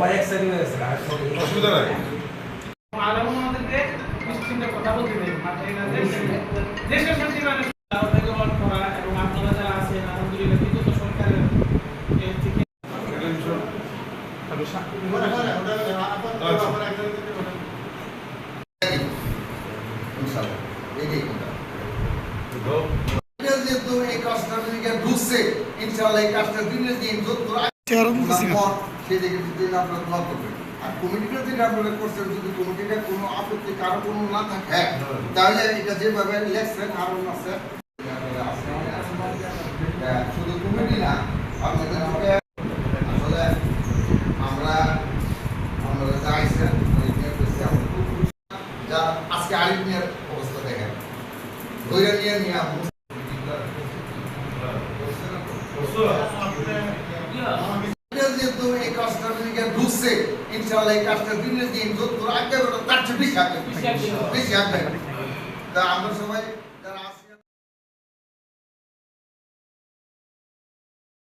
যাবে সবাই এক্সাইটেড হয়ে গেছে অসুবিধা নাই। কথা বলতে দেশের শান্তি মানে করা এবং আপনারা যারা আছেন আলহামদুলিল্লাহ বিগত সরকারের থেকে ইনশাআল্লাহ। এই কাজটা দিনের দিন যত পর সেই দিকে যদি আপনারা দোয়া করবেন। আর কমিটিটা যেটা আপনারা করছেন যদি কমিটিটা কোনো আপত্তি কারও কোনো না থাকে তাহলে এটা যেভাবে লেখছেন আরও আছে। হ্যাঁ, শুধু কমিটি না আপনাদের আসলে আমরা আমরা। যা আজকে আরিফ নিয়ে অবস্থা দেখেন। ধৈর্য নিয়ে নিয়ে আপনি ঢুকছে ইনশাআল্লাহ এই কাজটা দিনের দিন যত আগে তার চেয়ে বেশি আগে। বেশি আগে তা আমরা সবাই